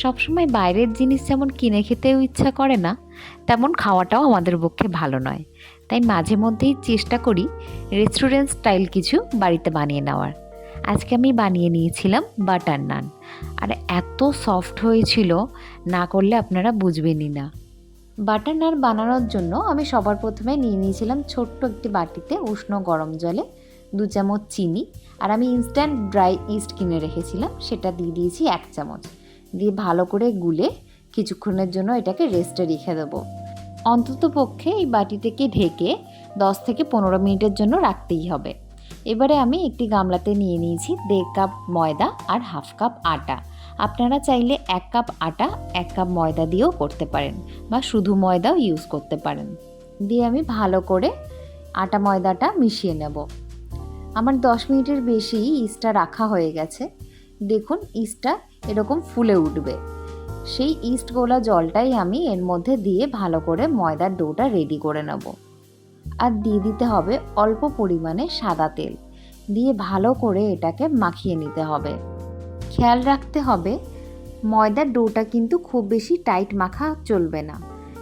সবসময় বাইরের জিনিস যেমন কিনে খেতেও ইচ্ছা করে না, তেমন খাওয়াটাও আমাদের পক্ষে ভালো নয়। তাই মাঝে মধ্যেই চেষ্টা করি রেস্টুরেন্ট স্টাইল কিছু বাড়িতে বানিয়ে নেওয়ার। আজকে আমি বানিয়ে নিয়েছিলাম বাটার নান আর এত সফট হয়েছিল, না করলে আপনারা বুঝবেনই না। বাটার নান বানানোর জন্য আমি সবার প্রথমে নিয়ে নিয়েছিলাম ছোট্ট একটি বাটিতে উষ্ণ গরম জলে দু চামচ চিনি। আর আমি ইনস্ট্যান্ট ড্রাই ইস্ট কিনে রেখেছিলাম, সেটা দিয়ে দিয়েছি এক চামচ। দিয়ে ভালো করে গুলে কিছুক্ষণের জন্য এটাকে রেস্টে রেখে দেবো। অন্তত পক্ষে এই বাটিটাকে ঢেকে দশ থেকে পনেরো মিনিটের জন্য রাখতেই হবে। এবারে আমি একটি গামলাতে নিয়ে নিয়েছি দেড় কাপ ময়দা আর হাফ কাপ আটা। আপনারা চাইলে এক কাপ আটা, এক কাপ ময়দা দিয়েও করতে পারেন বা শুধু ময়দাও ইউজ করতে পারেন। দিয়ে আমি ভালো করে আটা ময়দাটা মিশিয়ে নেব। আমার দশ মিনিটের বেশি ইস্টটা রাখা হয়ে গেছে। দেখুন, ইস্টটা এরকম ফুলে উঠবে। সেই ইস্ট গোলা জলটাই আমি এর মধ্যে দিয়ে ভালো করে ময়দার ডোটা রেডি করে নেব। আর দিয়ে দিতে হবে অল্প পরিমাণে সাদা তেল। দিয়ে ভালো করে এটাকে মাখিয়ে নিতে হবে। খেয়াল রাখতে হবে, ময়দার ডোটা কিন্তু খুব বেশি টাইট মাখা চলবে না।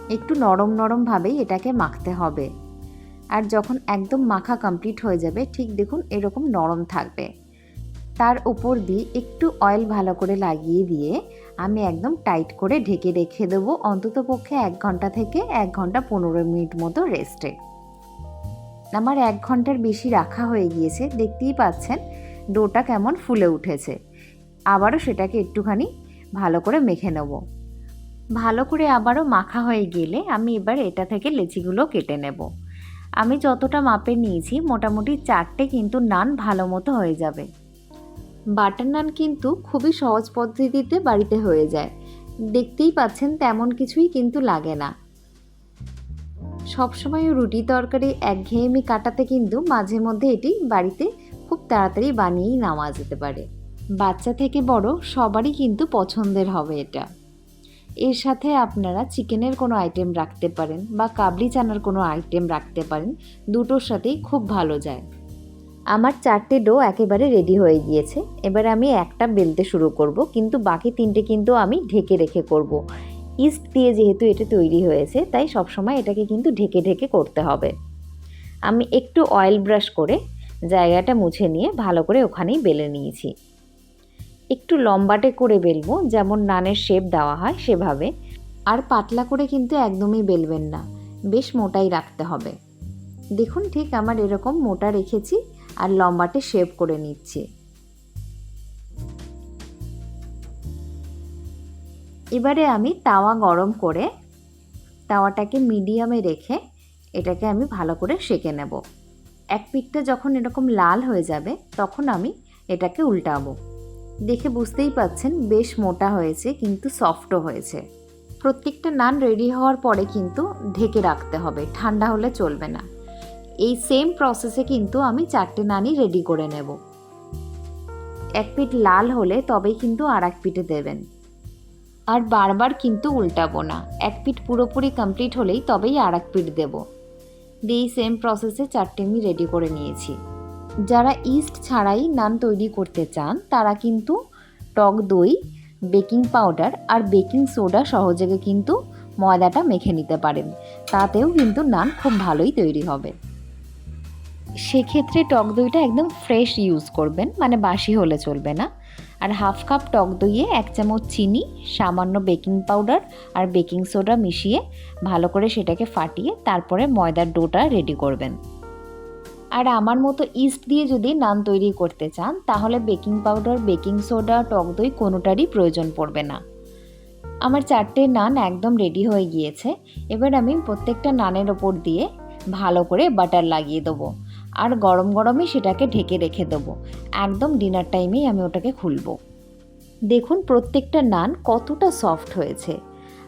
একটু নরম নরমভাবেই এটাকে মাখতে হবে। আর যখন একদম মাখা কমপ্লিট হয়ে যাবে, ঠিক দেখুন এরকম নরম থাকবে। তার উপর দিয়ে একটু অয়েল ভালো করে লাগিয়ে দিয়ে আমি একদম টাইট করে ঢেকে রেখে দেবো। অন্তত পক্ষে এক ঘণ্টা থেকে এক ঘণ্টা পনেরো মিনিট মতো রেস্টে আমার এক ঘণ্টার বেশি রাখা হয়ে গিয়েছে, দেখতেই পাচ্ছেন ডোটা কেমন ফুলে উঠেছে। আবারও সেটাকে একটুখানি ভালো করে মেখে নেব। ভালো করে আবারও মাখা হয়ে গেলে আমি এবার এটা থেকে লেচিগুলো কেটে নেব। আমি যতটা মাপে নিয়েছি, মোটামুটি চারটে কিন্তু নান ভালো মতো হয়ে যাবে। বাটার নান কিন্তু খুবই সহজ পদ্ধতিতে বাড়িতে হয়ে যায়। দেখতেই পাচ্ছেন তেমন কিছুই কিন্তু লাগে না। সবসময় রুটি তরকারি একঘেয়েমি কাটাতে কিন্তু মাঝে মধ্যে এটি বাড়িতে খুব তাড়াতাড়ি বানিয়েই নেওয়া যেতে পারে। বাচ্চা থেকে বড় সবারই কিন্তু পছন্দের হবে এটা। এর সাথে আপনারা চিকেনের কোনো আইটেম রাখতে পারেন বা কাবলি চানার কোনো আইটেম রাখতে পারেন, দুটোর সাথেই খুব ভালো যায়। আমার চারটে ডো একেবারে রেডি হয়ে গিয়েছে। এবার আমি একটা বেলতে শুরু করব, কিন্তু বাকি তিনটে কিন্তু আমি ঢেকে রেখে করব। ইস্ট দিয়ে যেহেতু এটা তৈরি হয়েছে, তাই সবসময় এটাকে কিন্তু ঢেকে ঢেকে করতে হবে। আমি একটু অয়েল ব্রাশ করে জায়গাটা মুছে নিয়ে ভালো করে ওখানেই বেলে নিয়েছি। একটু লম্বাটে করে বেলবো, যেমন নানের শেপ দেওয়া হয় সেভাবে। আর পাতলা করে কিন্তু একদমই বেলবেন না, বেশ মোটাই রাখতে হবে। দেখুন ঠিক আমার এরকম মোটা রেখেছি। আর লম্বাটে শেপ করে নিচ্ছি। এবারে আমি তাওয়া গরম করে তাওয়াটাকে মিডিয়ামে রেখে এটাকে আমি ভালো করে সেঁকে নেব। এক পিঠটা যখন এরকম লাল হয়ে যাবে, তখন আমি এটাকে উল্টাবো। দেখে বুঝতেই পাচ্ছেন, বেশ মোটা হয়েছে, কিন্তু সফটও হয়েছে। প্রত্যেকটা নান রেডি হওয়ার পরে কিন্তু ঢেকে রাখতে হবে, ঠান্ডা হলে চলবে না। এই সেম প্রসেসে কিন্তু আমি চারটে নানই রেডি করে নেব। এক পিঠ লাল হলে তবেই কিন্তু আর এক পিঠে দেবেন। আর বারবার কিন্তু উল্টাবো না, এক পিঠ পুরোপুরি কমপ্লিট হলেই তবেই আর এক পিঠ দেবো। দিয়ে এই সেম প্রসেসে চারটে আমি রেডি করে নিয়েছি। যারা ইস্ট ছাড়াই নান তৈরি করতে চান, তারা কিন্তু টক দই বেকিং পাউডার আর বেকিং সোডা সহযোগে কিন্তু ময়দাটা মেখে নিতে পারেন। তাতেও কিন্তু নান খুব ভালোই তৈরি হবে। সেক্ষেত্রে টক দইটা একদম ফ্রেশ ইউজ করবেন মানে বাসি হলে চলবে না। আর হাফ কাপ টক দইয়ে এক চামচ চিনি, সামান্য বেকিং পাউডার আর বেকিং সোডা মিশিয়ে ভালো করে সেটাকে ফাটিয়ে তারপরে ময়দার ডোটা রেডি করবেন। আর আমার মতো ইস্ট দিয়ে যদি নান তৈরি করতে চান, তাহলে বেকিং পাউডার বেকিং সোডা টক দই কোনোটারই প্রয়োজন পড়বে না। আমার চারটে নান একদম রেডি হয়ে গিয়েছে। এবার আমি প্রত্যেকটা নানের ওপর দিয়ে ভালো করে বাটার লাগিয়ে দেবো। আর গরম গরমে সেটাকে ঢেকে রেখে দেবো। একদম ডিনার টাইমেই আমি ওটাকে খুলবো। দেখুন প্রত্যেকটা নান কতটা সফট হয়েছে।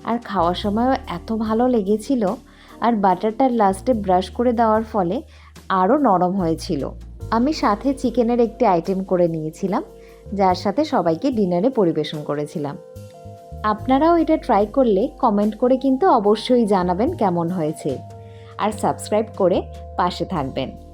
আর খাওয়ার সময়ও এত ভালো লেগেছিল আর বাটারটার লাস্টে ব্রাশ করে দেওয়ার ফলে আরও নরম হয়েছিল। আমি সাথে চিকেনের একটি আইটেম করে নিয়েছিলাম, যার সাথে সবাইকে ডিনারে পরিবেশন করেছিলাম। আপনারাও এটা ট্রাই করলে কমেন্ট করে কিন্তু অবশ্যই জানাবেন কেমন হয়েছে। আর সাবস্ক্রাইব করে পাশে থাকবেন।